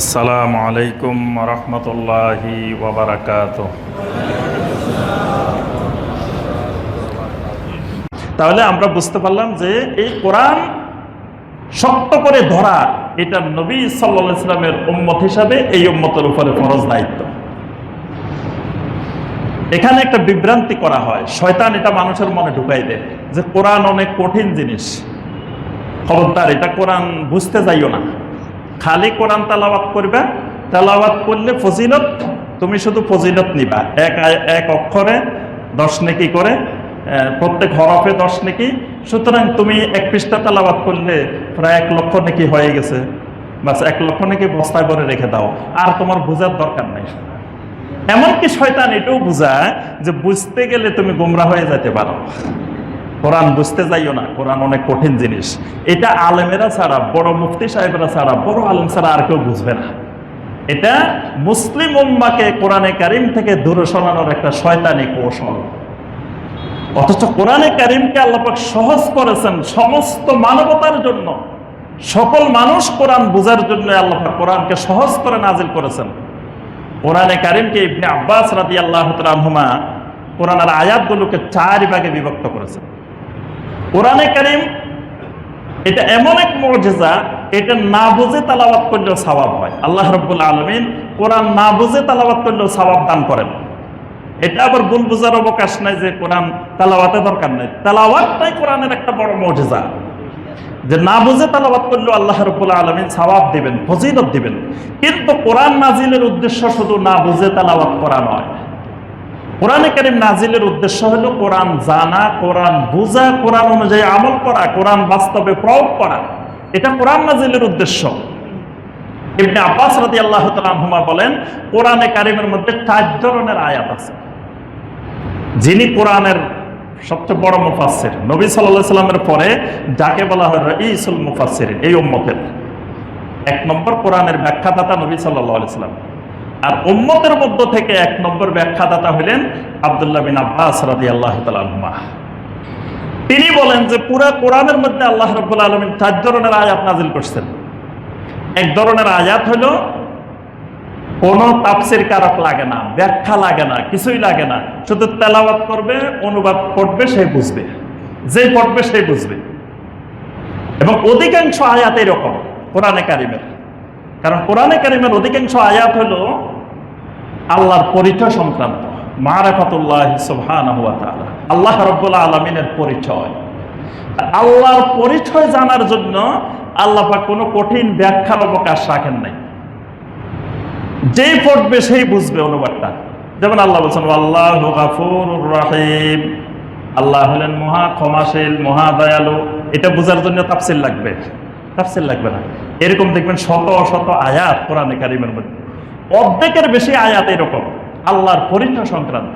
আসসালামু আলাইকুম রহমতুল্লাহি তাহলে আমরা বুঝতে পারলাম যে এই কোরআন শক্ত করে ধরা এটা নবী সাল্লা ইসলামের উম্মত হিসাবে এই উম্মতের উপরে ফরজ দায়িত্ব। এখানে একটা বিভ্রান্তি করা হয়। শয়তান এটা মানুষের মনে ঢুকাই দেয় যে কোরআন অনেক কঠিন জিনিস। খবরদার, এটা কোরআন বুঝতে যাইও না। খালি কোরআন তালাবাত করবে তালাবাত করলে ফজিলত, তুমি শুধু ফজিলত নিবা। এক এক অক্ষরে দশ নেকি করে প্রত্যেক হরফে দশ নেকি। সুতরাং তুমি এক পৃষ্ঠা তালাবাত করলে প্রায় এক লক্ষ নেকি হয়ে গেছে। বাস, এক লক্ষ নেকি বস্তা করে রেখে দাও। আর তোমার বোঝার দরকার নাই। এমনকি শয়তান এটাও বোঝায় যে বুঝতে গেলে তুমি গোমরা হয়ে যেতে পারো। কোরআন বুঝতে যাইও না, কোরআন অনেক কঠিন জিনিস। এটা আলেমেরা ছাড়া, বড় মুফতি সাহেবরা ছাড়া, বড় আলেম ছাড়া আর কেউ বুঝবে না। এটা মুসলিম উম্মাকে কোরআনে কারিম থেকে দূরে সরানোর একটা শয়তানি কৌশল। অথচ কোরআনে কারিমকে আল্লাপাক সহজ করেছেন সমস্ত মানবতার জন্য। সকল মানুষ কোরআন বোঝার জন্য আল্লাপাক কোরআনকে সহজ করে নাজিল করেছেন। কোরআনে কারিমকে ইবনে আব্বাস রাদি আল্লাহ রানহুমা কোরআনের আয়াতগুলোকে চার ভাগে বিভক্ত করেছেন। কোরআনে কারিম, এটা এমন এক মর্যাদা এটা না বুঝে তালাবাত করলেও সওয়াব হয়। আল্লাহ রব্বুল আলমিন কোরআন না বুঝে তালাবাত করলেও সওয়াব দান করেন। এটা আবার ভুল বোঝার অবকাশ নাই যে কোরআন তালাওয়াতে দরকার নাই। তালাওয়াতটাই কোরআনের একটা বড় মর্যাদা যে না বুঝে তালাবাত করলেও আল্লাহ রব্বুল আলমিন সওয়াব দিবেন, ফজিলত দিবেন। কিন্তু কোরআন নাজিলের উদ্দেশ্য শুধু না বুঝে তালাবাত করা নয়। কোরআনে কারিম নাজিলের উদ্দেশ্য হলো কোরআন জানা, কোরআন বুঝা, কোরআন অনুযায়ী আমল করা, কোরআন বাস্তবে প্রয়োগ করা। এটা কোরআন নাজিলের উদ্দেশ্য। ইবনে আব্বাস রাদি আল্লাহ তালুমা বলেন, কোরআনে কারিমের মধ্যে চার ধরনের আয়াত আছে। যিনি কোরআনের সবচেয়ে বড় মুফাসির নবী সাল্লাহ সাল্লামের পরে যাকে বলা হয় ইসুল মুফাসির এই উম্মতের। এক নম্বর কোরআনের ব্যাখ্যাদাতা নবী সাল্লাহ সাল্লাম। আর উম্মতের মধ্য থেকে এক নম্বর ব্যাখ্যাদাতা হলেন আবদুল্লাহ বিন আব্বাস রাদি আল্লাহ তালুমা তিনি বলেন যে পুরা কোরআনের মধ্যে আল্লাহ রব্বুল আলমিন চার ধরনের আয়াত নাজিল করছেন। এক ধরনের আয়াত হলো, কোনো তাপসির কারক লাগে না, ব্যাখ্যা লাগে না, কিছুই লাগে না। শুধু তেলাওয়াত করবে, অনুবাদ পড়বে, সে বুঝবে। যে পড়বে, সে বুঝবে। এবং অধিকাংশ আয়াত এরকম, কোরআনে কারিমের। কারণ কোরআনে কারিমের অধিকাংশ আয়াত হলো আল্লাহর পরিচয় সংক্রান্ত। মারাফাতুল্লাহ সুবহান আল্লাহ রব্বুল আলমিনের পরিচয়। আল্লাহর পরিচয় জানার জন্য আল্লাহ কোনো কঠিন ব্যাখ্যার অবকাশ রাখেন নাই। যেই পড়বে সেই বুঝবে অনুবাদটা। যেমন আল্লাহ বলছেন, আল্লাহ রাহিম। আল্লাহ হলেন মহা ক্ষমাশীল, মহা দয়ালু। এটা বোঝার জন্য তাফসিল লাগবে। তাফসিল লাগবে না। এরকম দেখবেন শত শত আয়াত কোরআনে কারিমের মধ্যে। অর্ধেকের বেশি আয়াত এরকম। আল্লাহর পরিচয় সংক্রান্ত।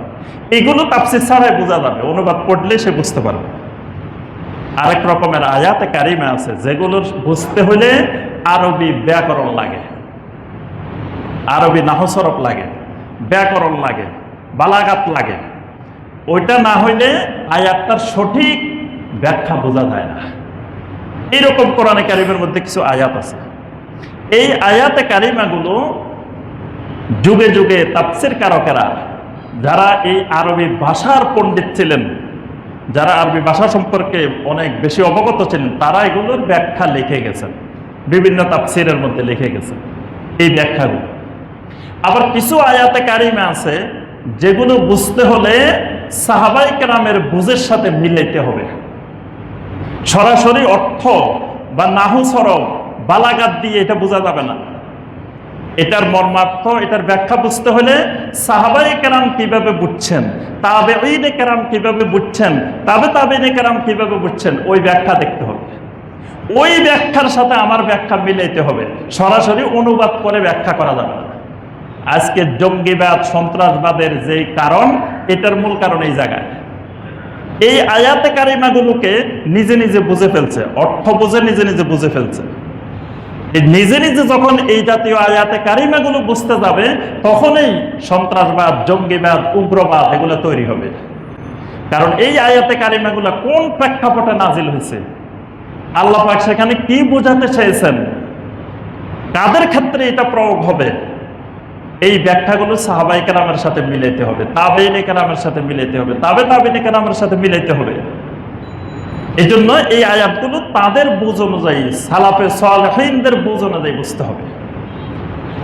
এগুলো তাফসির ছাড়াই বোঝা যাবে, অনুবাদ পড়লে সে বুঝতে পারবে। আরেক রকমের আয়াতে কারিমে আছে, যেগুলোর বুঝতে হলে আরবি ব্যাকরণ লাগে। আরবি নাহসরফ লাগে, ব্যাকরণ লাগে, বালাগাত লাগে। ওইটা না হইলে আয়াতটার সঠিক ব্যাখ্যা বোঝা যায় না। এইরকম কোরআনে কারিমের মধ্যে কিছু আয়াত আছে। এই আয়াতে কারিমাগুলো যুগে যুগে তাপসির কারকেরা যারা এই আরবি ভাষার পণ্ডিত ছিলেন, যারা আরবি ভাষা সম্পর্কে অনেক বেশি অবগত ছিলেন, তারা এগুলোর ব্যাখ্যা লিখে গেছেন। বিভিন্ন তাপসিরের মধ্যে লিখে গেছেন এই ব্যাখ্যাগুলো। আবার কিছু আয়াতে কারিমে আছে, যেগুলো বুঝতে হলে সাহাবাই কেরামের বুঝের সাথে মিলাইতে হবে। সরাসরি অর্থ বা নাহু সরব, বালাগাত দিয়ে এটা বোঝা যাবে না। এটার মর্মার্থ, এটার ব্যাখ্যা বুঝতে হলে সাহাবাই কেরাম কীভাবে বুঝছেন তাবে ঈদে কেরাম কীভাবে বুঝছেন, তাবে তাবে কেরাম কীভাবে বুঝছেন, ওই ব্যাখ্যা দেখতে হবে। ওই ব্যাখ্যার সাথে আমার ব্যাখ্যা মিলাইতে হবে। সরাসরি অনুবাদ করে ব্যাখ্যা করা যাবে আজকে জঙ্গিবাদ, সন্ত্রাসবাদের যে কারণ, এটার মূল কারণ এই জায়গায়। এই আয়াতে কারিমাগুলোকে নিজে নিজে বুঝে ফেলছে, অর্থ বুঝে নিজে নিজে বুঝে ফেলছে। নিজে নিজে যখন এই জাতীয় আয়াতে কারিমাগুলো বুঝতে যাবে, তখনই সন্ত্রাসবাদ, জঙ্গিবাদ, উগ্রবাদ এগুলো তৈরি হবে। কারণ এই আয়াতে কারিমাগুলো কোন প্রেক্ষাপটে নাজিল হয়েছে? আল্লাহ পাক সেখানে কি বোঝাতে চেয়েছেন? কাদের ক্ষেত্রে এটা প্রয়োগ হবে? এই ব্যাখ্যাগুলো সাহাবাই কেরামের সাথে মিলাইতে হবে, তাবেইন কেরামের সাথে মিলাইতে হবে, তাবে তাবেইন কেরামের সাথে মিলাইতে হবে। এই জন্য এই আয়াতগুলো তাদের বুঝ অনুযায়ী, সালাফে সালহিনদের বুঝ অনুযায়ী বুঝতে হবে।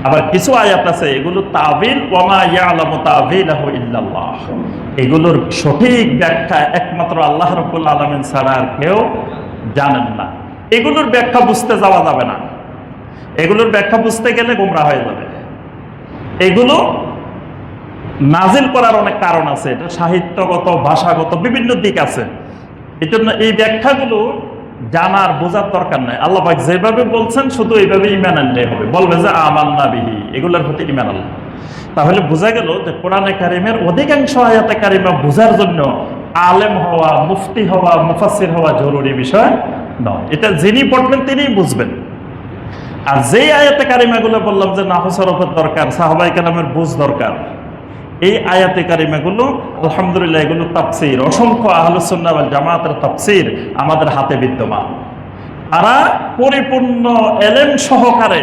আবার কিছু আয়াত আছে, এগুলো তাবিল ওমা ইয়ালামু তাবিলাহু ইল্লাল্লাহ। এগুলোর সঠিক ব্যাখ্যা একমাত্র আল্লাহ রাব্বুল আলামিন ছাড়া আর কেউ জানেন না। এগুলোর ব্যাখ্যা বুঝতে যাওয়া যাবে না। এগুলোর ব্যাখ্যা বুঝতে গেলে গোমরা হয়ে যাবে। এগুলো নাজিল করার অনেক কারণ আছে, এটা সাহিত্যগত, ভাষাগত, বিভিন্ন দিক আছে। এই জন্য এই ব্যাখ্যাগুলো জানার বোঝার দরকার নাই। আল্লাহ পাক যেভাবে বলছেন, শুধু এইভাবে ইমান আনলে হবে। বলবে যে আমার নাবিহি এগুলোর প্রতি ইমান আল্লাহ তাহলে বোঝা গেল যে, কোরআনে কারিমের অধিকাংশ আয়াতে কারিমা বোঝার জন্য আলেম হওয়া, মুফতি হওয়া মুফাসির হওয়া জরুরি বিষয় নয়। এটা যিনি পড়বেন, তিনিই বুঝবেন। আর যেই আয়াতে কারিমাগুলো বললাম যে নাহসরফের দরকার, সাহাবাই কালামের বুঝ দরকার। এই আয়াতে কারিমাগুলো, আলহামদুলিল্লাহ, এগুলো তাপসির অসংখ্য আহলুসন্না বা জামাতের তাপসির আমাদের হাতে বিদ্যমান। তারা পরিপূর্ণ এলেম সহকারে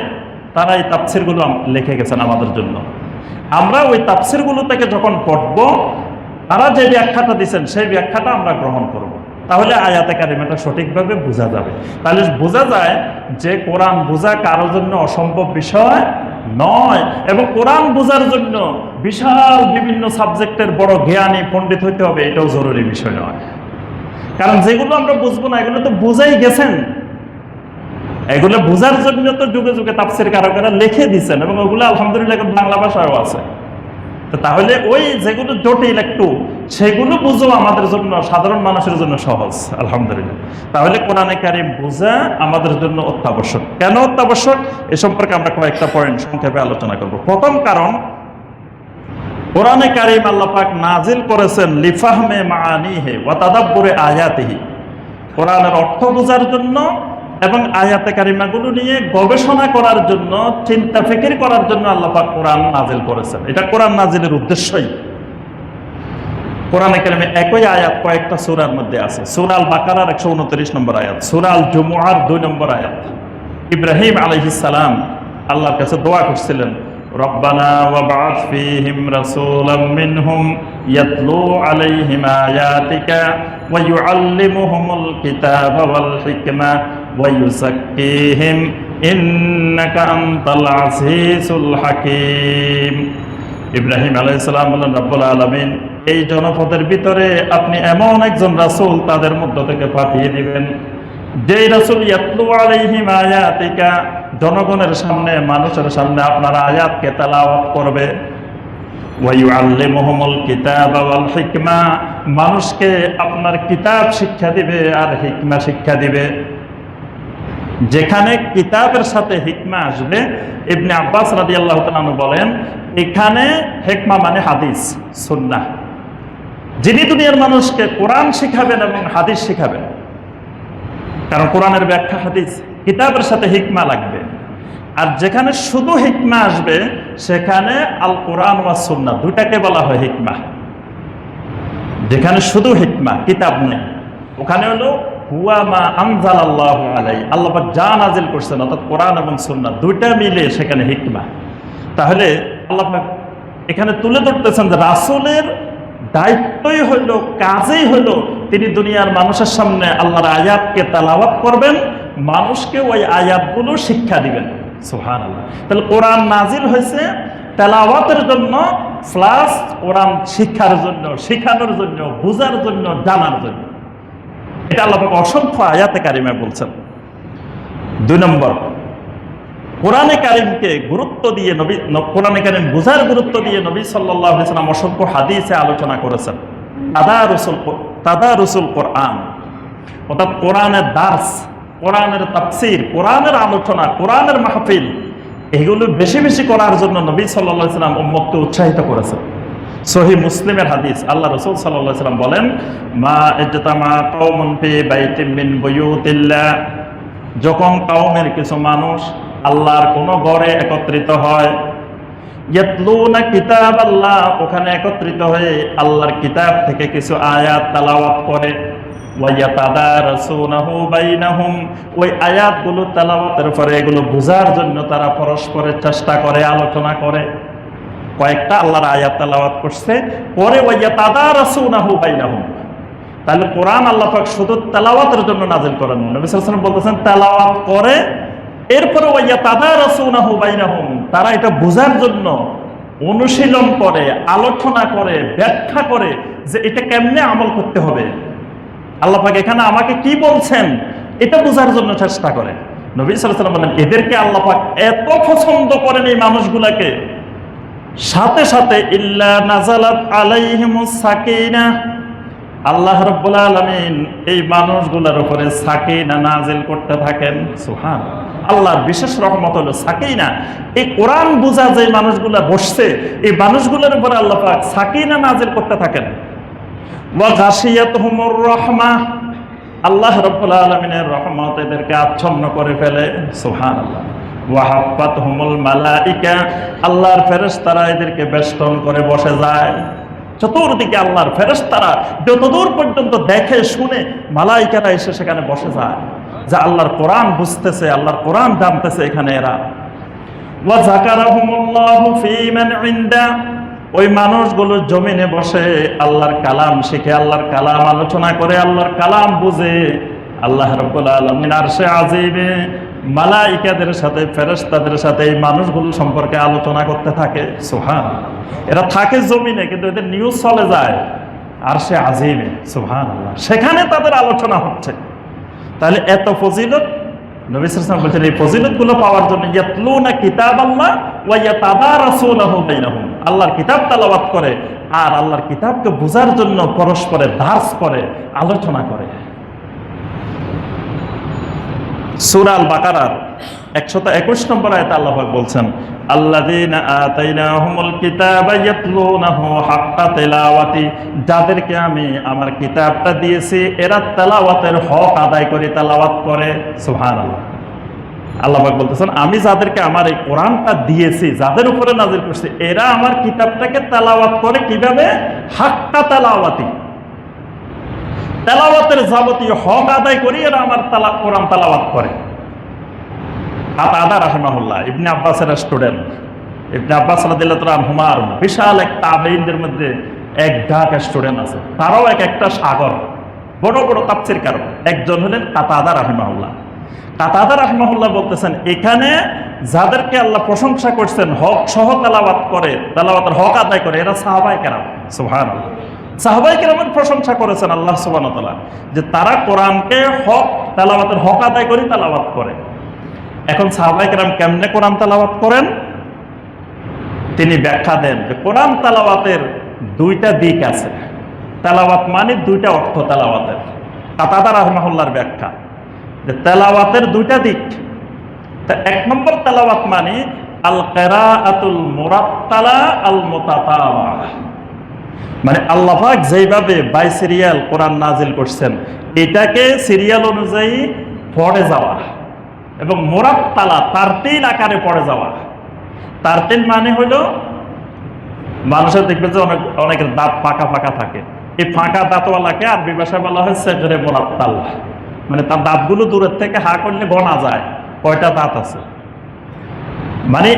তারা এই তাপসিরগুলো লিখে গেছেন আমাদের জন্য। আমরা ওই তাপসিরগুলো থেকে যখন পড়ব, তারা যে ব্যাখ্যাটা দিচ্ছেন সেই ব্যাখ্যাটা আমরা গ্রহণ করব। তাহলে আয়াতে কারিমাটা সঠিকভাবে বোঝা যাবে। তাহলে বোঝা যায় যে কোরআন বোঝা কারোর জন্য অসম্ভব বিষয় নয় এবং কোরআন বোঝার জন্য বিশাল বিভিন্ন সাবজেক্টের বড় জ্ঞানী পণ্ডিত হইতে হবে, এটাও জরুরি বিষয় নয়। কারণ যেগুলো আমরা বুঝব না, এগুলো তো বুঝাই গেছেন। এগুলো বোঝার জন্য তো যুগে যুগে তাপসির কারকেরা লিখে দিচ্ছেন এবং ওগুলো আলহামদুলিল্লাহ বাংলা ভাষায়ও আছে। তাহলে ওই যেগুলো জটিল একটু, সেগুলো বুঝো আমাদের জন্য, সাধারণ মানুষের জন্য সহজ, আলহামদুলিল্লাহ। তাহলে কোরআনে কারিম বোঝা আমাদের জন্য অত্যাবশ্যক। কেন অত্যাবশ্যক? এ সম্পর্কে আমরা কয়েকটা পয়েন্ট সংক্ষেপে আলোচনা করব। প্রথম কারণ কোরআনে কারিম আল্লাহ পাক নাজিল করেছেন, লিফাহমে মাআনিহে ওয়া তাদাব্বুরে আয়াতিহি। কোরআনের অর্থ বোঝার জন্য এবং আয়াতে কারিমাগুলো নিয়ে গবেষণা করার জন্য, চিন্তা ফিকির করার জন্য আল্লাহ পাক কোরআন নাজিল করেছেন। এটা কোরআন নাজিলের উদ্দেশ্যই। কোরআনে কারিমে একই আয়াত কয়েকটা সূরার মধ্যে আছে। সূরাল বাকারার একশো উনত্রিশ নম্বর আয়াত সূরাল জুমুআর দুই নম্বর আয়াত। ইব্রাহিম আলাইহিস সালাম আল্লাহর কাছে দোয়া করছিলেন রাসূলাম মিনহুম ইয়াতলু আলাইহিম আয়াতিকা ওয়া ইউআল্লিমুহুমুল কিতাবা ওয়াল হিকমা ওয়া ইউযাক্কিহিম ইন্নাকা আনতাল আজিজুল হাকীম। ইব্রাহিম আলাইসালাম বলেন, রব্বুল আলমিন, এই জনপদের ভিতরে আপনি এমন একজন রাসূল তাদের মধ্য থেকে পাঠিয়ে দিবেন যেই রাসূল ইয়াতলু আলাইহিম আয়াতিকা, জনগণের সামনে, মানুষের সামনে আপনার আয়াতকে তেলাওয়াত করবে। কিতাব মানুষকে আপনার কিতাব শিক্ষা দিবে আর হিকমা শিক্ষা দিবে। যেখানে কিতাবের সাথে হিকমা আসবে, ইবনে আব্বাস রাদি আল্লাহ বলেন, এখানে হেকমা মানে হাদিস, সুন্নাহ। যিনি দুনিয়ার মানুষকে কোরআন শিখাবেন এবং হাদিস শিখাবেন কারণ কোরআনের ব্যাখ্যা হাদিস, কিতাবের সাথে হিকমা লাগবে। আর যেখানে শুধু হিকমা আসবে, সেখানে আল কোরআন ওয়া দুটাকে বলা হয় হিকমা। যেখানে শুধু হিকমা, কিতাব নেই। ওখানে হলো, হুয়া মা আমজাল আল্লাহ আল্লাহ যা নাজিল করছেন, অর্থাৎ কোরআন এবং সুন্নাহ দুইটা মিলে সেখানে হিকমা। তাহলে আল্লাহ এখানে তুলে ধরতেছেন যে রাসূলের দায়িত্বই হইল কাজেই হইল তিনি দুনিয়ার মানুষের সামনে আল্লাহর আয়াতকে তালাওয়াত করবেন, মানুষকে ওই আয়াতগুলো শিক্ষা দিবেন। সুহান আল্লাহ তাহলে কোরআন নাজিল হয়েছে তেলাওয়াতের জন্য, প্লাস কোরআন শিক্ষার জন্য, শেখানোর জন্য, বোঝার জন্য, জানার জন্য। এটা আল্লাহ অসংখ্য আয়াতে কারিমে বলছেন। দুই নম্বর কোরআনে কারিমকে গুরুত্ব দিয়ে নবী কোরআনে কারিম বোঝার গুরুত্ব দিয়ে নবী সাল্লাহ সাল্লাম অসংখ্য হাদিসে আলোচনা করেছেন। তাদা রসুল তাদা রসুল কোরআন। অর্থাৎ কোরআনের দাস কোরআনের তাফসির, কোরআনের আলোচনা, কোরআনের মাহফিল, এগুলো বেশি বেশি করার জন্য নবী সাল্লাহ সাল্লাম উম্মতকে উৎসাহিত করেছেন। সহি মুসলিমের হাদিস, আল্লাহ রসুল সাল্লাহ সাল্লাম বলেন, মা ইজতামা কওমুন ফি বাইতিম মিন বুয়ুতিল্লাহ। যখন কওমের কিছু মানুষ আল্লাহর কোন ঘরে একত্রিত হয়। ইয়াতলুনা কিতাব আল্লাহ ওখানে একত্রিত হয়ে আল্লাহর কিতাব থেকে কিছু আয়াত তালাওয়াত করে। ওই আয়াতগুলো তেলাওয়াতের পরে এগুলো বোঝার জন্য তারা পরস্পরের চেষ্টা করে, আলোচনা করে। কয়েকটা আল্লাহর আয়াত তেলাওয়াত করছে, পরে ওয়াইয়াতাদারাসুনাহু বাইনাহুম। তাহলে কোরআন আল্লাহ শুধু তেলাওয়াতের জন্য নাজিল করেন নবী সাল্লাল্লাহু বলতেছেন, তেলাওয়াত করে এরপরে তারা এটা বোঝার জন্য অনুশীলন করে, আলোচনা করে, ব্যাখ্যা করে যে এটা কেমনে আমল করতে হবে। আল্লাহ পাক এখানে আমাকে কি বলছেন এটা বোঝার জন্য চেষ্টা করে। নবী আলাইহি বলেন, এদেরকে আল্লাহ পাক এত পছন্দ করেন এই মানুষগুলাকে। সাথে সাথে, ইল্লা নাজালাত আলাইহিমুস সাকিনা। আল্লাহ রাব্বুল আলামিন এই মানুষগুলোর উপরে সাকিনা নাজিল করতে থাকেন। সুবহান। আল্লাহর বিশেষ রহমত হলো সাকিনা। এই কোরআন বুঝা যে মানুষগুলা বসছে, এই মানুষগুলোর উপরে আল্লাহ পাক সাকিনা নাজিল করতে থাকেন। রাহমা। আল্লাহ রাব্বুল আলামিনের রহমত এদেরকে আচ্ছন্ন করে ফেলে। সুবহানাল্লাহ। ওয়াহাব্বাত হুমুল মালাইকা। আল্লাহর ফেরেশতারা এদেরকে বেষ্টন করে বসে যায়। চতুর্দিকে আল্লাহর ফেরেশতারা যতদূর পর্যন্ত দেখে, শুনে মালাইকারা এসে সেখানে বসে যায়। যা আল্লাহর কোরআন বুঝতেছে, আল্লাহর কোরআন জানতেছে এখানে এরা। ওই মানুষগুলো জমিনে বসে আল্লাহর কালাম শিখে, আল্লাহর কালাম আলোচনা করে, আল্লাহর কালাম বুঝে। আল্লাহ রব্বুল সে আজিবে মালাইকাদের সাথে, ফেরেশতাদের সাথে এই মানুষগুলো সম্পর্কে আলোচনা করতে থাকে। সোহান এরা থাকে জমিনে, কিন্তু এদের নিউজ চলে যায়। আর সে আজিবে সোহান সেখানে তাদের আলোচনা হচ্ছে। তাহলে এত ফজিলত? বলছেন, এই পাওয়ার জন্য কিতাব আল্লাহ আল্লাহর কিতাব করে, আর আল্লাহর কিতাবকে বোঝার জন্য পরস্পরে দাস করে, আলোচনা করে। সূরা আল বাকারার একশত একুশ নম্বর আয়তে আল্লাহ পাক বলছেন যাদেরকে আমি আমার কিতাবটা দিয়েছি, এরা তেলাওয়াতের হক আদায় করে তেলাওয়াত করে। সুবহানাল্লাহ। আল্লাহ পাক বলতেছেন, আমি যাদেরকে আমার এই কোরআনটা দিয়েছি, যাদের উপরে নাজির করছি, এরা আমার কিতাবটাকে তেলাওয়াত করে কীভাবে? হাক্কা তেলাওয়াতি তেলাওয়াতের যাবতীয় হক আদায় করি এরা আমার তালা, কোরআন তেলাওয়াত করে। আতা আদা রাহমাহুল্লাহ, ইবনে আব্বাসের স্টুডেন্ট। ইবনে আব্বাস রাদিয়াল্লাহু হুমার বিশাল এক তাবেইনদের মধ্যে এক ডাক স্টুডেন্ট আছে। তারাও এক একটা সাগর। বড় বড় তাফসীর কারক একজন হলেন কাতাদা রাহিমাহুল্লাহ। কাতাদা রাহিমাহুল্লাহ বলতেছেন, এখানে যাদেরকে আল্লাহ প্রশংসা করছেন, হক সহ তেলাওয়াত করে, তেলাওয়াতের হক আদায় করে, এরা সাহাবাই কেরাম। সুবহানাল্লাহ। সাহাবাই কেরামের প্রশংসা করেছেন আল্লাহ ওয়া যে তারা কোরআনকে হক, তেলাওয়াতের হক আদায় করে তেলাওয়াত করে। এখন সাহাবাই কেরাম কেমনে কোরআন তালাওয়াত করেন? তিনি ব্যাখ্যা দেন যে কোরআন তালাওয়াতের দুইটা দিক আছে। তেলাওয়াত মানে দুইটা অর্থ তেলাওয়াতের। কাতাদা রহমাহুল্লার ব্যাখ্যা, যে তেলাওয়াতের দুইটা দিক। তা এক নম্বর তেলাওয়াত মানে আল কেরাআতুল মুরাত্তালা আল মুতাতাবা মানে আল্লাহাক যেইভাবে বাই সিরিয়াল কোরআন নাজিল করছেন, এটাকে সিরিয়াল অনুযায়ী পড়ে যাওয়া এবং মোরাত্তালা, তারতিল আকারে পড়ে যাওয়া। তারতিল মানে হলো, মানুষের দেখবে যে অনেক, অনেকের দাঁত ফাঁকা ফাঁকা থাকে। এই ফাঁকা দাঁতওয়ালাকে আর বিবাসায় বলা হয় সেজরে মোরাত্তাল। মানে তার দাঁতগুলো দূরের থেকে হা করলে গনা যায়, কয়টা দাঁত আছে? মানে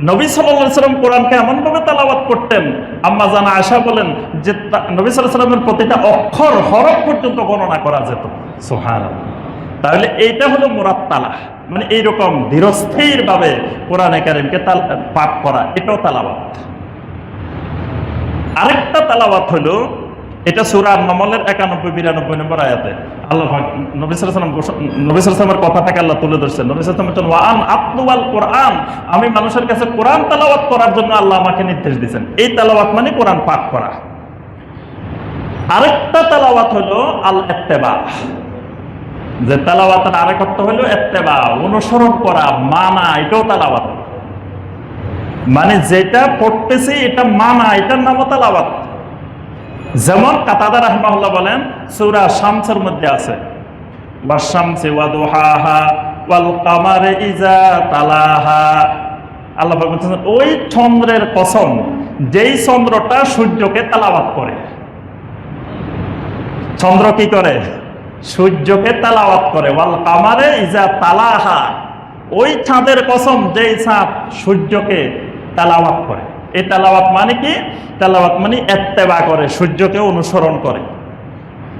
নবী সাল্লাহ সাল্লাম কোরআনকে এমনভাবে তালাবাত করতেন, আম্মা জানা আশা বলেন যে নবী সাল্লাহ সাল্লামের প্রতিটা অক্ষর হরফ পর্যন্ত গণনা করা যেত। সোহার তাহলে এইটা হলো মুরাত্তালা। মানে এইরকম ধীরস্থির ভাবে কোরআনে তাল পাঠ করা, এটাও তালাবাত আরেকটা তালাবাত হলো এটা সুরা নমলের একানব্বই, বিরানব্বই নম্বর আয়াতে। আল্লাহ নবী সালাম নবী সালামের কথাটাকে আল্লাহ তুলে ধরছেন। নবী ওয়ান আতলুয়াল কোরআন। আমি মানুষের কাছে কোরআন তালাওয়াত করার জন্য আল্লাহ আমাকে নির্দেশ দিয়েছেন। এই তালাওয়াত মানে কোরআন পাঠ করা। আরেকটা তালাওয়াত হলো আল এত্তেবা যে তালাওয়াতের আরেক অর্থ হলো এত্তেবা অনুসরণ করা, মানা, এটাও তালাওয়াত। মানে যেটা পড়তেছি, এটা মানা, এটার নামও তালাওয়াত। যেমন কাতাদা রহমাহুল্লাহ বলেন, সূরা শামসের মধ্যে আছে। ওয়াশামসি ওয়াদুহাহা ওয়াল কামারে ইজা তালাহা। আল্লাহ বলছেন ওই চন্দ্রের কসম, যেই চন্দ্রটা সূর্যকে তালাবাত করে। চন্দ্র কি করে? সূর্যকে তালাওয়াত করে। ওয়াল কামারে ইজা তালাহা। ওই চাঁদের কসম, যেই চাঁদ সূর্যকে তালাওয়াত করে। এই তালাওয়াত মানে কি? তালাওয়াত মানে এত্তেবা করে, সূর্যকে অনুসরণ করে।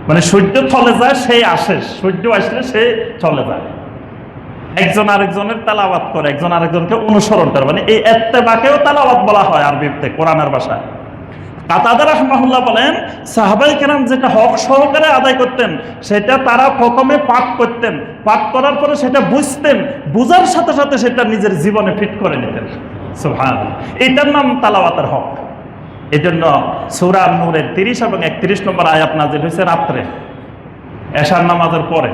মানে সূর্য চলে যায়, সেই আসে। সূর্য আসলে সে চলে যায়। একজন আরেকজনের তালাবাত করে, একজন আরেকজনকে অনুসরণ করে। মানে এই এত্তেবাকেও তালাবাত বলা হয় আরবিতে, কোরআনের ভাষায়। কাতাদার রহমাহুল্লাহ বলেন, সাহাবাই কেরাম যেটা হক সহকারে আদায় করতেন, সেটা তারা প্রথমে পাঠ করতেন। পাঠ করার পরে সেটা বুঝতেন, বুঝার সাথে সাথে সেটা নিজের জীবনে ফিট করে নিতেন। সুবহান এটার নাম তালাওয়াতের হক। এই জন্য সুরা নূরের তিরিশ এবং একত্রিশ নম্বর আয়াত নাজিল হয়েছে রাত্রে। এশার নামাজের পরে।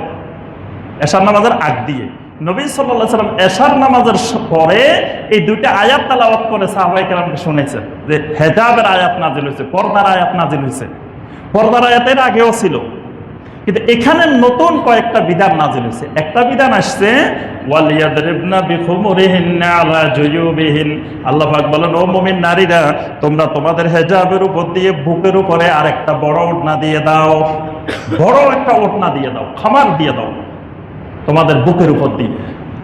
এশার নামাজের আগ দিয়ে। নবী সাল্লাহ সাল্লাম এশার নামাজের পরে এই দুইটা আয়াত তালাওয়াত করে সাহাবাই কেরামকে শুনেছে যে হেজাবের আয়াত নাজিল হয়েছে, পর্দার আয়াত নাজিল হয়েছে। পর্দার আয়াতের আগেও ছিল। কিন্তু এখানে নতুন কয়েকটা বিধান নাজিল হয়েছে। একটা বিধান আসছে বলেন, ও মুমিন নারীরা, তোমরা তোমাদের হেজাবের উপর দিয়ে বুকের উপরে আরেকটা বড় ওড়না দিয়ে দাও। বড় একটা দিয়ে দাও, খামার দিয়ে দাও তোমাদের বুকের উপর দিয়ে।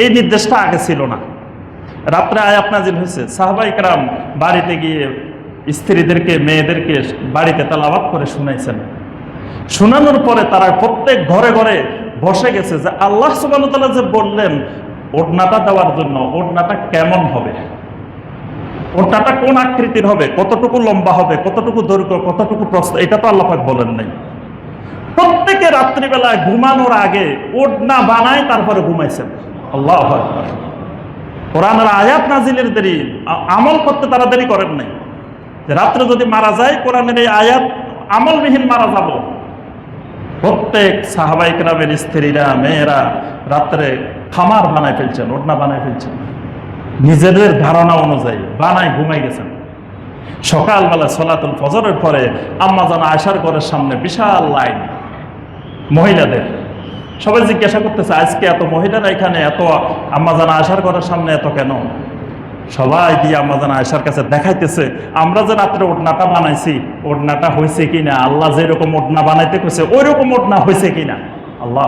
এই নির্দেশটা আগে ছিল না। রাত্রে আয়াত নাজিল হয়েছে, সাহাবাই কারাম বাড়িতে গিয়ে স্ত্রীদেরকে, মেয়েদেরকে বাড়িতে তালাবাদ করে শুনাইছেন। শোনানোর পরে তারা প্রত্যেক ঘরে ঘরে বসে গেছে যে আল্লাহ সুবাহ যে বললেন, ওড়নাটা দেওয়ার জন্য ওড়নাটা কেমন হবে? ওড়নাটা কোন আকৃতির হবে? কতটুকু লম্বা হবে? কতটুকু দৈর্ঘ্য? কতটুকু প্রস্থ? এটা তো আল্লাহাক বলেন নাই। প্রত্যেকে রাত্রিবেলায় ঘুমানোর আগে ওড়না বানায়, তারপরে ঘুমাইছেন। আল্লাহ। কোরআনের আয়াত নাজিলের দেরি। আমল করতে তারা দেরি করেন নাই। রাত্রে যদি মারা যায়, কোরআনের এই আয়াত আমলবিহীন মারা যাব। প্রত্যেক সাহাবাই গ্রামের স্ত্রীরা, মেয়েরা রাত্রে খামার বানায় ফেলছেন, ওড়না বানায় ফেলছেন। নিজেদের ধারণা অনুযায়ী বানায় ঘুমাই গেছেন। সকালবেলা সলাতুল ফজরের পরে আম্মা জানা আয়সার ঘরের সামনে বিশাল লাইন। মহিলাদের। সবাই জিজ্ঞাসা করতেছে, আজকে এত মহিলারা এখানে, এত আম্মা জানা আয়সার ঘরের সামনে এত কেন? সবাই গিয়ে জানা আয়সার কাছে দেখাইতেছে, আমরা যে রাত্রে ওড়নাটা বানাইছি, ওড়নাটা হয়েছে কিনা? আল্লাহ যেরকম ওড়না বানাইতে কইছে ওই রকম ওড়না হয়েছে কিনা? আল্লাহ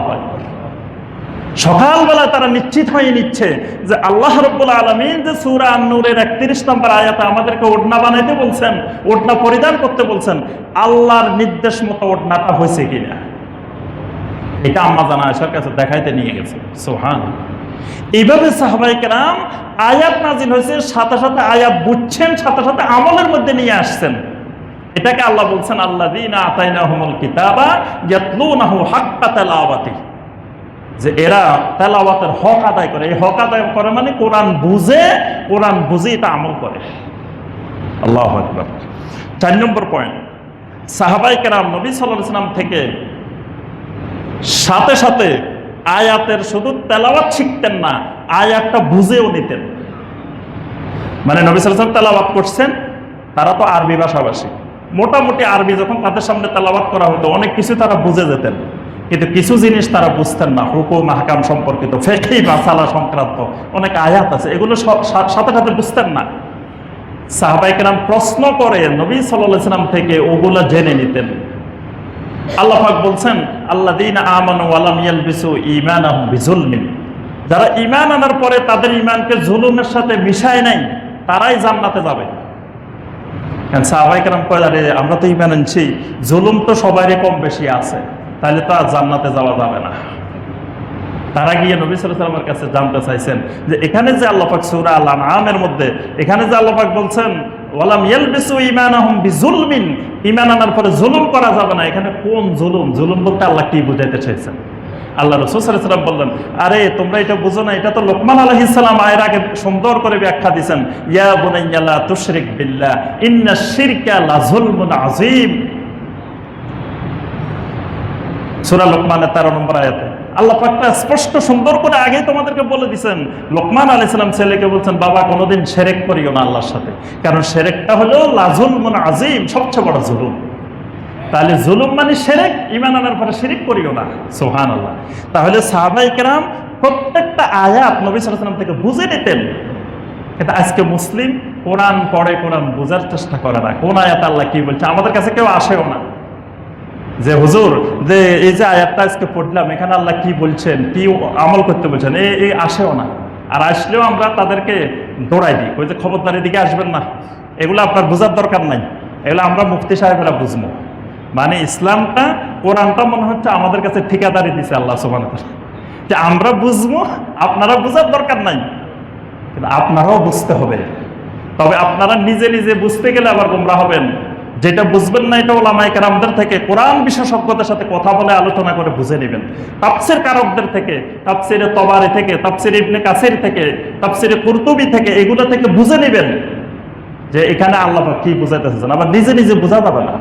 সকালবেলা তারা নিশ্চিত হয়ে নিচ্ছে যে আল্লাহ রব্বুল আলমিন যে সুরা আন্নুরের একত্রিশ নম্বর আয়াতে আমাদেরকে ওড়না বানাইতে বলছেন, ওড়না পরিধান করতে বলছেন, আল্লাহর নির্দেশ মতো ওড়নাটা হয়েছে কিনা? এটা আম্মা জানা আয়সার কাছে দেখাইতে নিয়ে গেছে। সোহান এইভাবে সাহাবাই কেরাম আয়াত নাজিল হয়েছে, সাথে সাথে আয়াত বুঝছেন, সাথে সাথে আমলের মধ্যে নিয়ে আসছেন। এটাকে আল্লাহ বলছেন আল্লাহ দিন আতাইনা হুমুল কিতাবা ইয়াতলুনাহু হাক্কা তেলাওয়াতি। যে এরা তেলাওয়াতের হক আদায় করে। এই হক আদায় করে মানে কোরআন বুঝে কোরআন বুঝে এটা আমল করে। আল্লাহ চার নম্বর পয়েন্ট সাহাবাই কেরাম নবী সাল্লাহ সাল্লাম থেকে সাথে সাথে আয়াতের শুধু তেলাওয়াত শিখতেন না, আয়াতটা বুঝেও নিতেন। মানে নবী সাল্লাম তেলাওয়াত করছেন, তারা তো আরবি ভাষাভাষী। মোটামুটি আরবি যখন তাদের সামনে তেলাওয়াত করা হতো, অনেক কিছু তারা বুঝে যেতেন। কিন্তু কিছু জিনিস তারা বুঝতেন না হুকুম হাকাম সম্পর্কিত ফেকি মাসালা সংক্রান্ত অনেক আয়াত আছে, এগুলো সাথে সাথে বুঝতেন না। সাহাবাইকেরাম প্রশ্ন করে নবী সাল্লাহ সাল্লাম থেকে ওগুলা জেনে নিতেন। আল্লাহ পাক বলছেন আল্লাহ দিন যারা ঈমান আনার পরে তাদের ঈমানকে জুলুমের সাথে মিশায় নাই, তারাই জান্নাতে যাবে। আমরা তো ঈমান আনছি, জুলুম তো সবারই কম বেশি আছে, তাহলে তো আর জান্নাতে যাওয়া যাবে না। তারা গিয়ে নবী সাল্লামের কাছে জানতে চাইছেন যে, এখানে যে আল্লাপাক সূরা আল আনামের মধ্যে, এখানে যে আল্লাপাক বলছেন জুলুম করা যাবে না। এখানে কোন জুলুম? জুলুম বলতে আল্লাহ কি বুঝাইতে চাইছেন? বললেন, আরে, তোমরা এটা বুঝো না, এটা তো লোকমান আলহিসাল্লাম আয়ের আগে সুন্দর করে ব্যাখ্যা দিয়েছেন ইয়া বুনাইয়া লা তুশরিক বিল্লাহ, ইন্না শিরকা লাযুলমুন আযীম। সূরা লোকমানের তেরো নম্বর আয়াতে। আল্লাহ পাকটা স্পষ্ট সুন্দর করে আগে তোমাদেরকে বলে দিছেন। লোকমান আলাইসালাম ছেলেকে বলছেন, বাবা, কোনোদিন সেরেক করিও না আল্লাহর সাথে। কারণ সেরেকটা হলো লাজুল মানে আজিম, সবচেয়ে বড় জুলুম। তাহলে জুলুম মানে সেরেক ইমান আনার পরে সেরেক করিও না। সোহান আল্লাহ তাহলে সাহাবাই কেরাম প্রত্যেকটা আয়াত নবী সালাম থেকে বুঝে নিতেন কিন্তু আজকে মুসলিম কোরআন পড়ে কোরআন বোঝার চেষ্টা করে না। কোন আয়াত আল্লাহ কি বলছে? আমাদের কাছে কেউ আসেও না। যে হুজুর, যে এই যে আয়াতটা আজকে পড়লাম, এখানে আল্লাহ কি বলছেন, কি আমল করতে বলছেন, এ এই আসেও না। আর আসলেও আমরা তাদেরকে দৌড়াই দিই, ওই যে খবরদার এদিকে আসবেন না। এগুলো আপনার বোঝার দরকার নাই। এগুলো আমরা মুফতি সাহেবেরা বুঝব। মানে ইসলামটা, কোরআনটা মনে হচ্ছে আমাদের কাছে ঠিকাদারি দিছে আল্লাহ সুবান যে আমরা বুঝব, আপনারা বোঝার দরকার নাই। কিন্তু আপনারাও বুঝতে হবে। তবে আপনারা নিজে নিজে বুঝতে গেলে আবার গোমরা হবেন। যেটা বুঝবেন না, এটা ওলামাই কারামদের থেকে কোরআন বিশেষজ্ঞদের সাথে কথা বলে আলোচনা করে বুঝে নেবেন। তাপসির কারকদের থেকে তাপসিরে তবারি থেকে তাপসির ইবনে কাসির থেকে তাপসিরে কুরতুবি থেকে, এগুলো থেকে বুঝে নেবেন যে এখানে আল্লাহ কি বুঝাইতেছেন। আবার নিজে নিজে বোঝা যাবে না।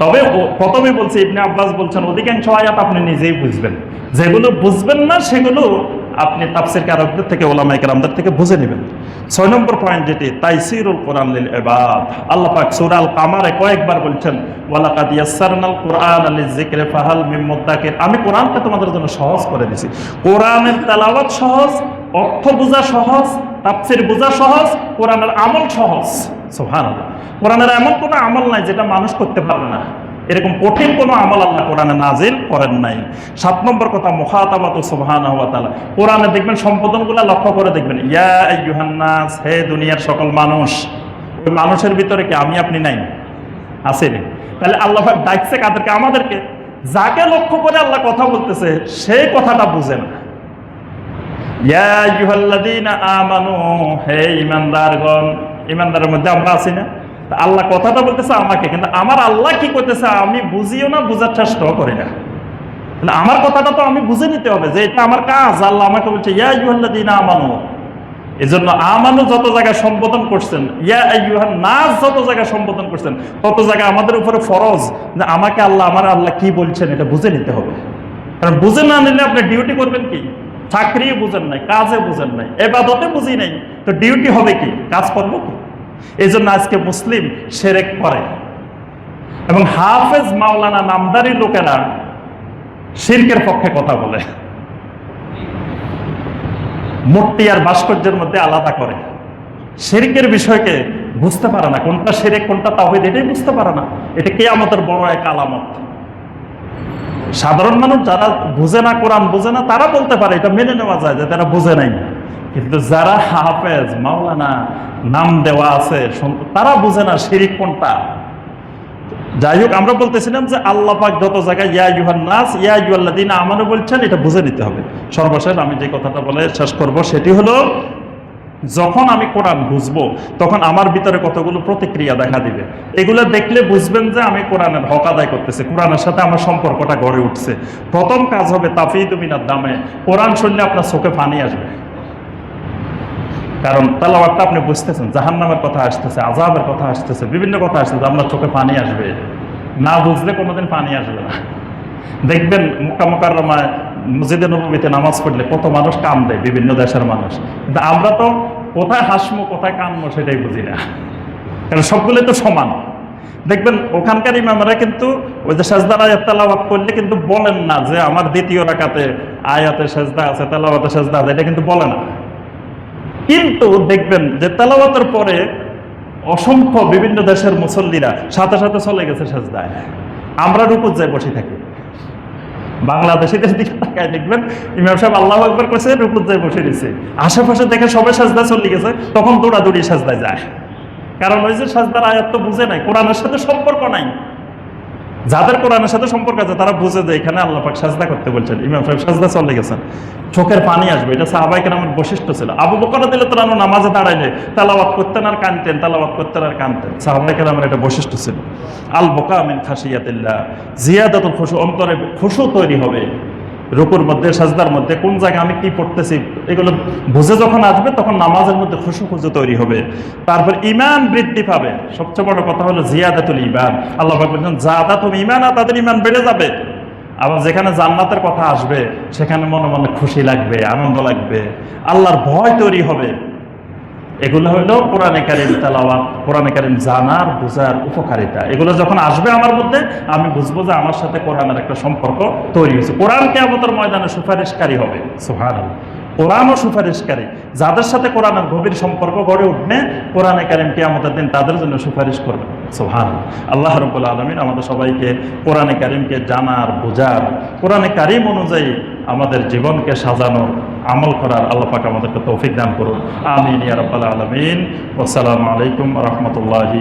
তবে প্রথমে বলছে, ইবনে আব্বাস বলছেন, অধিকাংশ আয়াত আপনি নিজেই বুঝবেন। যেগুলো বুঝবেন না, সেগুলো আপনি তাফসির কারকদের থেকে ওলামাই কারামদের থেকে বুঝে নেবেন। ছয় নম্বর পয়েন্ট যেটি, তাইসিরুল কোরআন লিল ইবাদ। আল্লাহ পাক সূরা আল কামারে কয়েকবার বলছেন কোরআন আমি কোরআনকে তোমাদের জন্য সহজ করে দিয়েছি কোরআনের তেলাওয়াত সহজ, অর্থ বোঝা সহজ, তাফসির বোঝা সহজ, কোরআনের আমল সহজ। সুবহানাল্লাহ। কোরআনের এমন কোনো আমল নাই যেটা মানুষ করতে পারবে না। এরকম কঠিন কোনো আমল আল্লাহ কোরআনে নাজিল করেন নাই। সাত নম্বর কথা মুখাতাবাত সুবহানাহু ওয়া কোরআনে দেখবেন সম্বোধনগুলো লক্ষ্য করে দেখবেন, ইয়া হে দুনিয়ার সকল মানুষ, ওই মানুষের ভিতরে কি আমি, আপনি নাই? আসেনি তাহলে আল্লাহ ডাকছে কাদেরকে? আমাদেরকে। যাকে লক্ষ্য করে আল্লাহ কথা বলতেছে সেই কথাটা বুঝে না। ইয়া আইয়ুহাল্লাযীনা আমানু, হে ঈমানদারগণ ঈমানদারের মধ্যে আমরা আছি না? আল্লাহ কথাটা বলতেছে আমাকে, কিন্তু আমার আল্লাহ কি করতেছে আমি বুঝিও না, বুঝার চেষ্টাও করি না। আমার কথাটা তো আমি বুঝে নিতে হবে যে এটা আমার কাজ। আল্লাহ আমাকে বলছে, ইয়া আইয়ুহাল্লাযীনা আমানু। এজন্য আমানু যত জায়গায় সম্বোধন করছেন, ইয়া নাস যত জায়গায় সম্বোধন করছেন, তত জায়গায় আমাদের উপরে ফরজ যে আমাকে আল্লাহ, আমার আল্লাহ কি বলছেন এটা বুঝে নিতে হবে। কারণ বুঝে না নিলে আপনি ডিউটি করবেন কি? চাকরি বুঝেন নাই কাজে বুঝেন নাই এবাদতে বুঝি নাই। তো ডিউটি হবে কি? কাজ করব কি? এই জন্য আজকে মুসলিম সেরেক করে এবং হাফেজ মাওলানা নামদারি লোকেরা শিরকের পক্ষে কথা বলে। মূর্তি আর ভাস্কর্যের মধ্যে আলাদা করে। শিরকের বিষয়কে বুঝতে পারে না। কোনটা শিরেক কোনটা তাহিদ এটাই বুঝতে পারে না। এটা কে আমাদের বড় এক আলামত। সাধারণ মানুষ যারা বুঝে না, কোরআন বুঝে না, তারা বলতে পারে, এটা মেনে নেওয়া যায় যে তারা বুঝে নাই। কিন্তু যারা হাফেজ, মাওলানা নাম দেওয়া আছে তারা বুঝে না শিরিক কোনটা। যাই হোক, আমরা বলতেছিলাম যে আল্লাহ পাক যত জায়গায় ইয়া ইউহান নাস, ইয়া ইউআল্লাদিন আমারও বলছেন, এটা বুঝে নিতে হবে। সর্বশেষ আমি যে কথাটা বলে শেষ করব, সেটি হলো, যখন আমি কোরআন বুঝব, তখন আমার ভিতরে কতগুলো প্রতিক্রিয়া দেখা দিবে। এগুলো দেখলে বুঝবেন যে আমি কোরআনের হক আদায় করতেছি, কোরআনের সাথে আমার সম্পর্কটা গড়ে উঠছে। প্রথম কাজ হবে তাফিদ মিনার দামে, কোরআন শুনলে আপনার চোখে পানি আসবে। কারণ তালাওয়াতটা আপনি বুঝতেছেন, জাহান্নামের কথা আসতেছে আজাবের কথা আসতেছে, বিভিন্ন কথা আসতেছে, আপনার চোখে পানি আসবে। না বুঝলে কোনোদিন পানি আসবে না। দেখবেন মোকা মোকাররমায় মসজিদে নবীতে নামাজ পড়লে কত মানুষ কাম দেয়, বিভিন্ন দেশের মানুষ। কিন্তু আমরা তো কোথায় হাসবো কোথায় কানবো সেটাই বুঝি না। কারণ সবগুলোই তো সমান। দেখবেন ওখানকার ইমামরা কিন্তু ওই যে সাজদার আয়াত তেলাওয়াত করলে কিন্তু বলেন না যে আমার দ্বিতীয় রাকাতে আয়াতে সাজদা আছে, তেলাওয়াতে সাজদা আছে, এটা কিন্তু বলে না। কিন্তু দেখবেন যে তেলাওয়াতের পরে অসংখ্য বিভিন্ন দেশের মুসল্লিরা সাথে সাথে চলে গেছে সাজদায়। আমরা রুকুত যাই বসে থাকি। বাংলাদেশিদের দিকে তাকায় দেখবেন ইমাম সাহেব আল্লাহ একবার করেছে রুকুত যাই বসে দিছে আশেপাশে দেখে সবাই সাজদা চলে গেছে, তখন দৌড়াদৌড়ি সাজদায় যায়। কারণ ওই যে সাজদার আয়াত বুঝে নাই, কোরআনের সাথে সম্পর্ক নাই। যাদের কোরআনের সাথে সম্পর্ক আছে, তারা বুঝে যে এখানে আল্লাহ পাক সাজদা করতে বলছেন, ইমাম সাহেব সাজদা চলে গেছেন। চোখের পানি আসবে, এটা সাহাবাই আমার বৈশিষ্ট্য ছিল। আবু বকর দিলে তোরা নামাজে দাঁড়াইলে তালাবাদ করতেন আর কানতেন তালাবাদ করতেন আর কানতেন সাহাবাই আমার এটা বৈশিষ্ট্য ছিল। আল বোকা আমিন খাসিয়াতিল্লা জিয়াদাতুল খুশু, অন্তরে খুশু তৈরি হবে। রুকুর মধ্যে, সাজদার মধ্যে, কোন জায়গায় আমি কি পড়তেছি, এগুলো বুঝে যখন আসবে, তখন নামাজের মধ্যে খুশু খুশু তৈরি হবে। তারপর ইমান বৃদ্ধি পাবে। সবচেয়ে বড় কথা হলো জিয়াদাতুল ইমান। আল্লাহ বলছেন জাদা তুমি ইমান আর তাদের ইমান বেড়ে যাবে। আবার যেখানে জান্নাতের কথা আসবে, সেখানে মনে মনে খুশি লাগবে, আনন্দ লাগবে। আল্লাহর ভয় তৈরি হবে। এগুলো হইল কোরআনে কারিম তালাওয়াত, কোরআনে কারিম জানার, বোঝার উপকারিতা। এগুলো যখন আসবে আমার মধ্যে, আমি বুঝব যে আমার সাথে কোরআনের একটা সম্পর্ক তৈরি হয়েছে। কোরআন কেয়ামতের ময়দানে সুপারিশকারী হবে। সুহান কোরআনও সুপারিশকারী। যাদের সাথে কোরআনের গভীর সম্পর্ক গড়ে উঠবে, কোরআনে কারিম আমাদের দিন তাদের জন্য সুপারিশ করবে। সোহান আল্লাহ রব্বুল আলমিন আমাদের সবাইকে কোরআনে কারিমকে জানার, বোঝার, কোরআনে কারিম অনুযায়ী আমাদের জীবনকে সাজানোর, আমল করার আল্লাহ পাক আমাদেরকে তৌফিক দান করুন। আমিন ইয়া রাব্বাল আলামিন। আসসালামু আলাইকুম রহমতুল্লাহি